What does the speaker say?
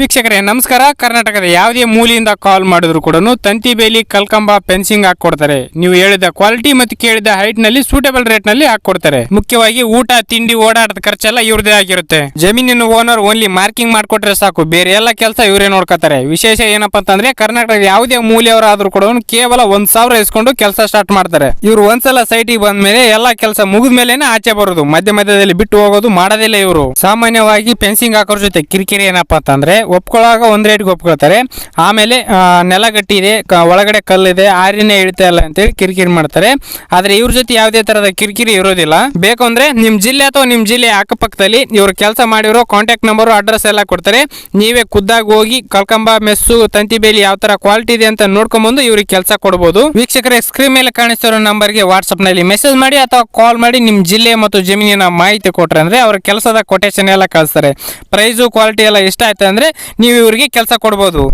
ವೀಕ್ಷಕರೇ, ನಮಸ್ಕಾರ. ಕರ್ನಾಟಕದ ಯಾವುದೇ ಮೂಲೆಯಿಂದ ಕಾಲ್ ಮಾಡಿದ್ರು ಕೂಡ ತಂತಿ ಬೇಲಿ ಕಲ್ಕಂಬ ಪೆನ್ಸಿಂಗ್ ಹಾಕೊಡ್ತಾರೆ ನೀವು ಹೇಳಿದ ಕ್ವಾಲಿಟಿ ಮತ್ತು ಕೇಳಿದ ಹೈಟ್ನಲ್ಲಿ ಸೂಟಬಲ್ ರೇಟ್ನಲ್ಲಿ ಹಾಕೊಡ್ತಾರೆ ಮುಖ್ಯವಾಗಿ ಊಟ, ತಿಂಡಿ, ಓಡಾಟದ ಖರ್ಚೆಲ್ಲ ಇವ್ರದೇ ಆಗಿರುತ್ತೆ. ಜಮೀನಿನ ಓನರ್ ಓನ್ಲಿ ಮಾರ್ಕಿಂಗ್ ಮಾಡ್ಕೊಟ್ರೆ ಸಾಕು. ಬೇರೆ ಎಲ್ಲ ಕೆಲಸ ಇವರೇ ನೋಡ್ಕೋತಾರೆ. ವಿಶೇಷ ಏನಪ್ಪಾ ಅಂತಂದ್ರೆ ಕರ್ನಾಟಕದ ಯಾವುದೇ ಮೂಲೆಯವರಾದ್ರೂ ಕೂಡ ಕೇವಲ ಒಂದ್ ಸಾವಿರ ಇಸ್ಕೊಂಡು ಕೆಲಸ ಸ್ಟಾರ್ಟ್ ಮಾಡ್ತಾರೆ. ಇವ್ರು ಒಂದ್ಸಲ ಸೈಟಿಗೆ ಬಂದ್ಮೇಲೆ ಎಲ್ಲ ಕೆಲಸ ಮುಗಿದ ಮೇಲೆನೆ ಆಚೆ ಬರೋದು. ಮಧ್ಯ ಮಧ್ಯದಲ್ಲಿ ಬಿಟ್ಟು ಹೋಗೋದು ಮಾಡೋದಿಲ್ಲ ಇವರು. ಸಾಮಾನ್ಯವಾಗಿ ಪೆನ್ಸಿಂಗ್ ಹಾಕೋರ್ ಜೊತೆ ಕಿರಿಕಿರಿ ಏನಪ್ಪಾ ಅಂತಂದ್ರೆ ಒಪ್ಕೊಳ್ಳಾಗ ಒಂದು ರೇಟ್ಗೆ ಒಪ್ಕೊಳ್ತಾರೆ. ಆಮೇಲೆ ನೆಲ ಗಟ್ಟಿ ಇದೆ, ಕ- ಒಳಗಡೆ ಕಲ್ಲಿದೆ, ಆರಿನೇ ಇಳ್ತಾ ಇಲ್ಲ ಅಂತೇಳಿ ಕಿರಿಕಿರಿ ಮಾಡ್ತಾರೆ. ಆದರೆ ಇವ್ರ ಜೊತೆ ಯಾವುದೇ ಥರದ ಕಿರಿಕಿರಿ ಇರೋದಿಲ್ಲ. ಬೇಕು ಅಂದರೆ ನಿಮ್ಮ ಜಿಲ್ಲೆ ಅಥವಾ ನಿಮ್ಮ ಜಿಲ್ಲೆ ಅಕ್ಕಪಕ್ಕದಲ್ಲಿ ಇವರು ಕೆಲಸ ಮಾಡಿರೋ ಕಾಂಟ್ಯಾಕ್ಟ್ ನಂಬರು ಅಡ್ರೆಸ್ ಎಲ್ಲ ಕೊಡ್ತಾರೆ. ನೀವೇ ಖುದ್ದಾಗಿ ಹೋಗಿ ಕಲ್ಕಂಬ ಮೆಸ್ಸು, ತಂತಿ ಬೇಲಿ ಯಾವ ಥರ ಕ್ವಾಲಿಟಿ ಇದೆ ಅಂತ ನೋಡ್ಕೊಂಬಂದು ಇವ್ರಿಗೆ ಕೆಲಸ ಕೊಡ್ಬೋದು. ವೀಕ್ಷಕರ ಸ್ಕ್ರೀನ್ ಮೇಲೆ ಕಾಣಿಸ್ತಿರೋ ನಂಬರ್ಗೆ ವಾಟ್ಸಪ್ನಲ್ಲಿ ಮೆಸೇಜ್ ಮಾಡಿ ಅಥವಾ ಕಾಲ್ ಮಾಡಿ ನಿಮ್ಮ ಜಿಲ್ಲೆ ಮತ್ತು ಜಮೀನಿನ ಮಾಹಿತಿ ಕೊಟ್ರೆ ಅಂದರೆ ಅವ್ರ ಕೆಲಸದ ಕೊಟೇಶನ್ ಎಲ್ಲ ಕಳಿಸ್ತಾರೆ. ಪ್ರೈಸು ಕ್ವಾಲಿಟಿ ಎಲ್ಲ ಇಷ್ಟ ಆಯ್ತು ಅಂದ್ರೆ ನೀವು ಇವರಿಗೆ ಕೆಲಸ ಕೊಡ್ಬೋದು.